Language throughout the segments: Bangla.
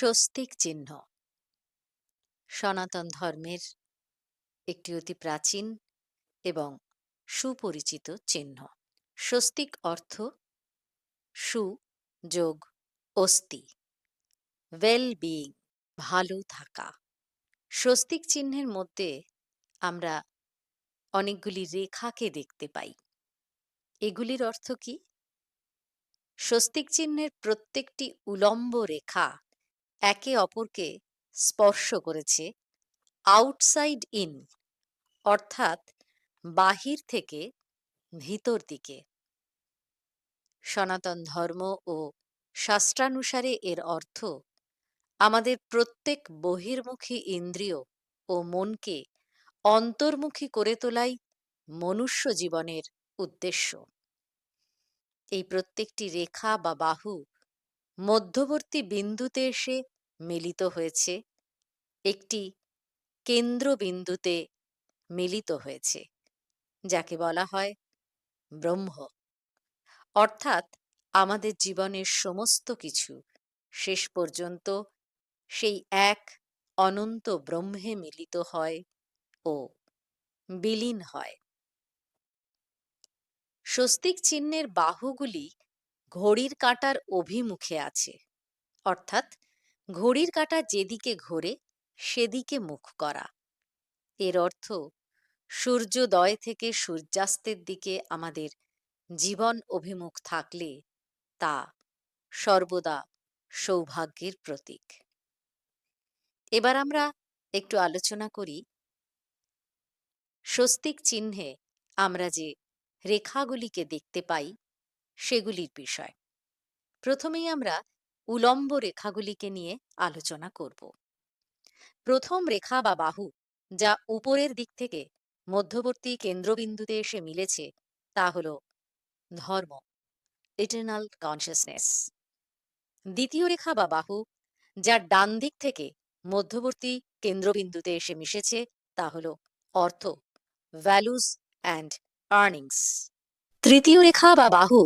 স্বস্তিক চিহ্ন। সনাতন ধর্মের একটি অতি প্রাচীন এবং সুপরিচিত চিহ্ন। স্বস্তিক অর্থ সু, যোগ অস্তি ওয়েল বিইং ভালো থাকা। স্বস্তিক চিহ্নের মধ্যে আমরা অনেকগুলি রেখাকে দেখতে পাই। এগুলির অর্থ কি? স্বস্তিক চিহ্নের প্রত্যেকটি উলম্ব রেখা একে অপরকে স্পর্শ করেছে। আউটসাইড ইন, অর্থাৎ বাহির থেকে ভিতর দিকে। সনাতন ধর্ম ও শাস্ত্রানুসারে এর অর্থ, আমাদের প্রত্যেক বহির্মুখী ইন্দ্রিয় ও মনকে অন্তর্মুখী করে তোলাই মনুষ্য জীবনের উদ্দেশ্য। এই প্রত্যেকটি রেখা বা বাহু মধ্যবর্তী বিন্দুতে এসে মিলিত হয়েছে। একটি কেন্দ্রবিন্দুতে মিলিত হয়েছে, যাকে বলা হয় ব্রহ্ম। অর্থাৎ আমাদের জীবনের সমস্ত কিছু, শেষ পর্যন্ত সেই এক অনন্ত ব্রহ্মে মিলিত হয় ও বিলীন হয়। স্বস্তিক চিহ্নের বাহুগুলি ঘড়ির কাঁটার অভিমুখে আছে। অর্থাৎ ঘড়ির কাঁটা যেদিকে ঘোরে, সেদিকে মুখ করা। এর অর্থ, সূর্যোদয় থেকে সূর্যাস্তের দিকে আমাদের জীবন অভিমুখ থাকলে তা সর্বদা সৌভাগ্যের প্রতীক। এবার আমরা একটু আলোচনা করি স্বস্তিক চিহ্নে আমরা যে রেখাগুলিকে দেখতে পাই সেগুলির বিষয়। প্রথমেই আমরা উলম্ব রেখাগুলিকে নিয়ে আলোচনা করব। প্রথম রেখা বা বাহু যা উপরের দিক থেকে মধ্যবর্তী কেন্দ্রবিন্দুতে এসে মিলেছে, তা হল ধর্ম ইটার্নাল কনসিয়াসনেস দ্বিতীয় রেখা বা বাহু যা ডান দিক থেকে মধ্যবর্তী কেন্দ্রবিন্দুতে এসে মিশেছে, তা হল অর্থ ভ্যালুজ অ্যান্ড আর্নিংস তৃতীয় রেখা বা বাহু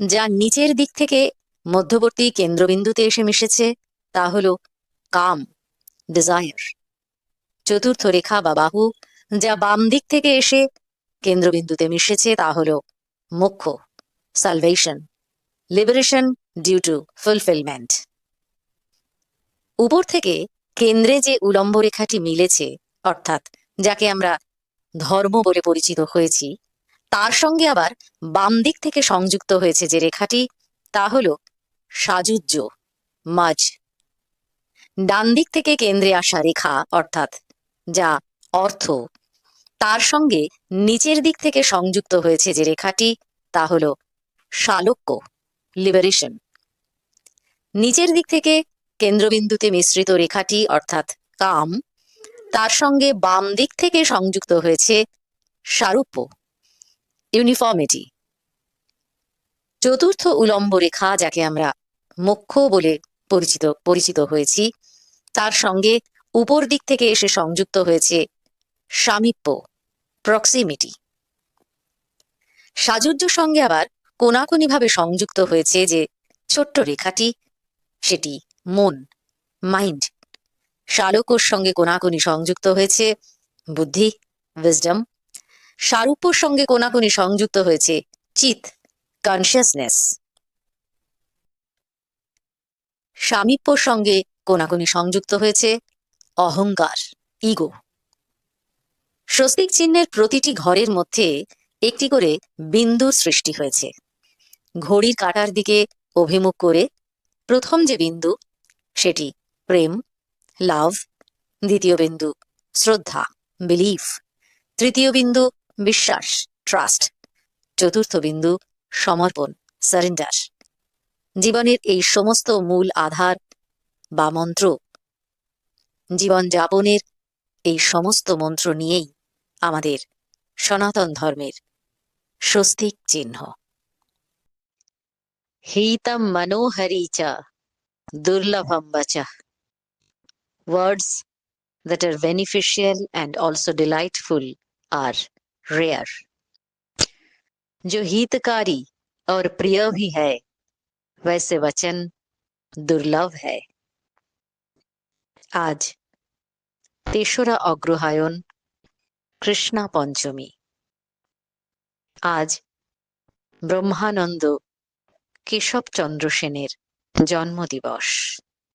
যা নিচের দিক থেকে মধ্যবর্তী কেন্দ্রবিন্দুতে এসে মিশেছে, তা হল কাম ডিজায়ার চতুর্থ রেখা বা বাহু যা বাম দিক থেকে এসে কেন্দ্রবিন্দুতে মিশেছে, তা হল মোক্ষ salvation liberation due to fulfilment উপর থেকে কেন্দ্রে যে উলম্ব রেখাটি মিলেছে, অর্থাৎ যাকে আমরা ধর্ম বলে পরিচিত হয়েছি তার সঙ্গে আবার বাম দিক থেকে সংযুক্ত হয়েছে যে রেখাটি, তা হল সাজুজ্য মাঝ। ডান দিক থেকে কেন্দ্রে আসা রেখা, অর্থাৎ যা অর্থ। তার সঙ্গে নিচের দিক থেকে সংযুক্ত হয়েছে যে রেখাটি, তা হল শালক্য লিবারেশন। নিচের দিক থেকে কেন্দ্রবিন্দুতে মিশ্রিত রেখাটি, অর্থাৎ কাম, তার সঙ্গে বাম দিক থেকে সংযুক্ত হয়েছে সারূপ্য। ইউনিফর্মিটি। চতুর্থ উলম্ব রেখা যাকে আমরা মোক্ষ বলে পরিচিত পরিচিত হয়েছি, তার সঙ্গে উপর দিক থেকে এসে সংযুক্ত হয়েছে সামীপ্য, প্রক্সিমিটি। সাজুজ্য সঙ্গে আবার কোনাকুনিভাবে সংযুক্ত হয়েছে যে ছোট্ট রেখাটি, সেটি মন, মাইন্ড। শালকোর সঙ্গে কোনাকুনি সংযুক্ত হয়েছে বুদ্ধি উইজডম সারূপ্যর সঙ্গে কোনাকুনি সংযুক্ত হয়েছে চিত কনসিয়াসনেস সামীপ্যর সঙ্গে কোনাকুনি সংযুক্ত হয়েছে অহংকার ইগো স্বস্তিক চিহ্নের প্রতিটি ঘরের মধ্যে একটি করে বিন্দুর সৃষ্টি হয়েছে। ঘড়ির কাটার দিকে অভিমুখ করে প্রথম যে বিন্দু, সেটি প্রেম লাভ দ্বিতীয় বিন্দু, শ্রদ্ধা বিলিফ তৃতীয় বিন্দু বিশ্বাস ট্রাস্ট চতুর্থ বিন্দু, সমর্পণ সারেন্ডার জীবনের এই সমস্ত মূল আধার বা মন্ত্র, জীবন যাপনের এই সমস্ত মন্ত্র নিয়েই আমাদের সনাতন ধর্মের স্বস্তিক চিহ্ন। হিতম মনোহরি চ, দুর্লভম বচ। Words that are beneficial and also delightful are rare, जो हितकारी और प्रिय भी है, वैसे वचन দুর্লভ হ্যায় আজ তেসরা অগ্রহায়ণ কৃষ্ণা পঞ্চমী আজ ব্রহ্মানন্দ কেশবচন্দ্র সেনের জন্মদিবস